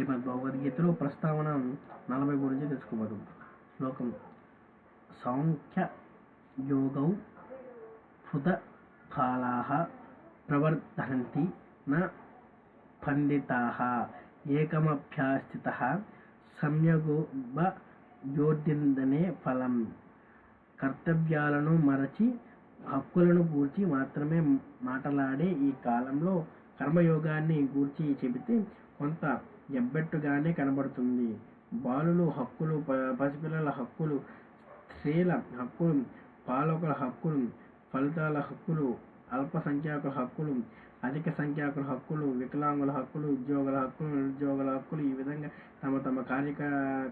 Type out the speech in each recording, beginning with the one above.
శ్రీమద్ భగవద్గీతలో ప్రస్తావన నలభై గురించి తెలుసుకోబోదు శ్లోకం సాంఖ్య యోగౌ హృద కాలాహ ప్రవర్ధంతి న పండితా ఏకమభ్యాస్థిత సమ్యగుబ ఫలం. కర్తవ్యాలను మరచి హక్కులను గూర్చి మాత్రమే మాట్లాడే ఈ కాలంలో కర్మయోగాన్ని గూర్చి చెబితే కొంత ఎబ్బెట్టుగానే కనబడుతుంది. బాలులు హక్కులు పసిపిల్లల హక్కులు స్త్రీల హక్కులు పాలకుల హక్కులు ఫలితాల హక్కులు అల్పసంఖ్యాకుల హక్కులు అధిక సంఖ్యాకుల హక్కులు వికలాంగుల హక్కులు ఉద్యోగుల హక్కులు నిరుద్యోగుల హక్కులు ఈ విధంగా తమ తమ కార్య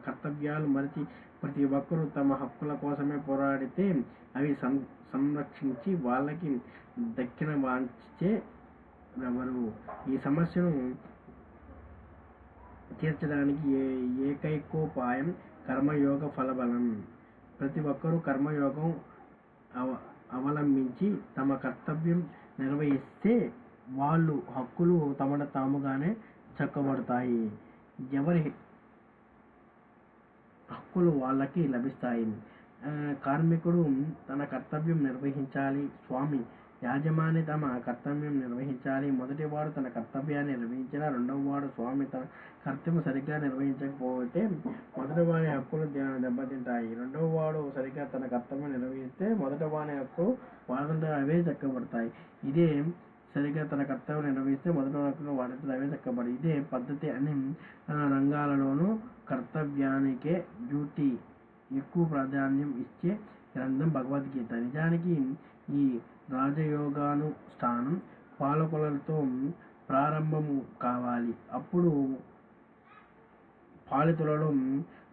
కర్తవ్యాలు మరిచి ప్రతి ఒక్కరూ తమ హక్కుల కోసమే పోరాడితే అవి సం సంరక్షించి వాళ్ళకి దక్కిన వాంచే ఎవరు. ఈ సమస్యను తీర్చడానికి ఏ ఏకైకోపాయం కర్మయోగ ఫలబలం. ప్రతి ఒక్కరూ కర్మయోగం అవ అవలంబించి తమ కర్తవ్యం నిర్వహిస్తే వాళ్ళు హక్కులు తమను తాముగానే చక్కబడతాయి. ఎవరి హక్కులు వాళ్ళకి లభిస్తాయి. కార్మికుడు తన కర్తవ్యం నిర్వహించాలి. స్వామి యాజమాని తమ కర్తవ్యం నిర్వహించాలి. మొదటివాడు తన కర్తవ్యాన్ని నిర్వహించిన రెండవ వాడు స్వామి తన కర్తవ్యం సరిగ్గా నిర్వహించకపోతే మొదటివాడి హక్కులు దెబ్బతింటాయి. రెండవ వాడు సరిగ్గా తన కర్తవ్యం నిర్వహిస్తే మొదటి వాని హక్కులు అవే చక్కబడతాయి ఇదే సరిగ్గా తన కర్తవ్యం నిర్వహిస్తే మొదటి హక్కులు వాడితో అవే చక్కబడి ఇదే పద్ధతి అన్ని రంగాలలోనూ కర్తవ్యానికే డ్యూటీ ఎక్కువ ప్రాధాన్యం ఇచ్చే గ్రంథం భగవద్గీత. నిజానికి ఈ రాజయోగానుష్ఠానం పాలకులతో ప్రారంభము కావాలి. అప్పుడు పాలితులలో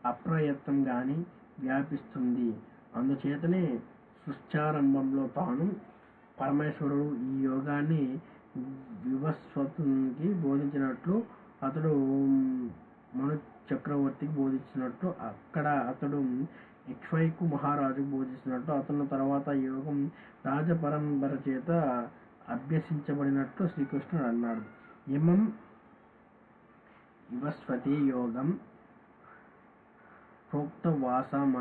అప్రయత్నంగానే వ్యాపిస్తుంది. అందుచేతనే సృష్టారంభంలో తాను పరమేశ్వరుడు ఈ యోగాన్ని వివస్వతునికి బోధించినట్లు అతడు మను చక్రవర్తికి బోధించినట్టు అక్కడ అతడు ఇక్ష్వైకు మహారాజుకు బోధించినట్టు. అతను తర్వాత యోగం రాజపరంపర చేత అభ్యసించబడినట్టు శ్రీకృష్ణుడు అన్నాడు. ఇమం ఇవస్వతి యోగం ప్రోక్తవాసమహమన్యవం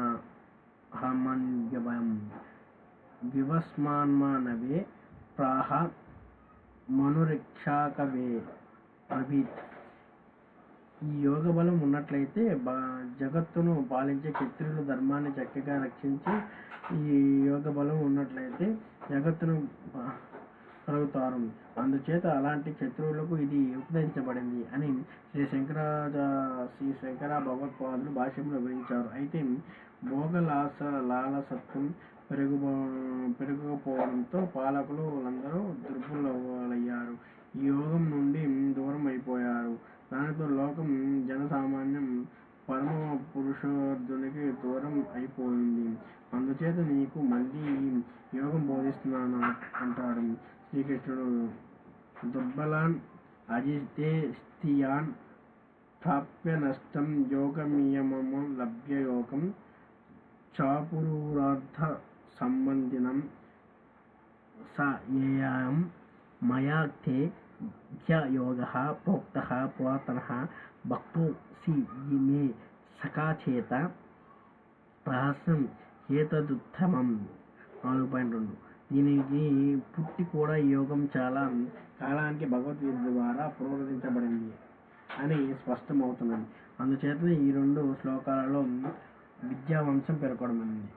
వివస్మాన్మానవే ప్రాహ మనురిక్షాకవే అభిత్. ఈ యోగ బలం ఉన్నట్లయితే బా జగత్తును పాలించే క్షత్రియులు ధర్మాన్ని చక్కగా రక్షించి ఈ యోగ బలం ఉన్నట్లయితే జగత్తును కలుగుతారు. అందుచేత అలాంటి శత్రువులకు ఇది ఉపదేశించబడింది అని శ్రీ శంకరాజ శ్రీ శంకర భగవత్పాదులు భాష్యంలో వివరించారు. అయితే భోగలాస లాలసత్వం పెరుగు పెరుగుకపోవడంతో పాలకులు వాళ్ళందరూ దుర్బలయ్యారు ఈ యోగం నుండి అయిపోయింది. అందుచేత నీకు మళ్ళీ యోగం బోధిస్తున్నాను అంటాడు శ్రీకృష్ణుడు. దుర్బలాన్ అజితే స్థియాన్ ప్రాప్య నష్టం యోగమియమము లభ్య యోగం చాపురూరార్థ సంబంధినం స ఏయాం మయా తే యోగ ప్రోక్త పురాతన భక్తోసి మే సకాచేత రహస్యం ఏతదుత్తమం నాలుగు పాయింట్ రెండు. దీనికి పుట్టి కూడా యోగం చాలా కాలానికి భగవద్గీత ద్వారా ప్రోత్సహించబడింది అని స్పష్టమవుతున్నది. అందుచేతనే ఈ రెండు శ్లోకాలలో విద్యావంశం పేర్కొనబడింది.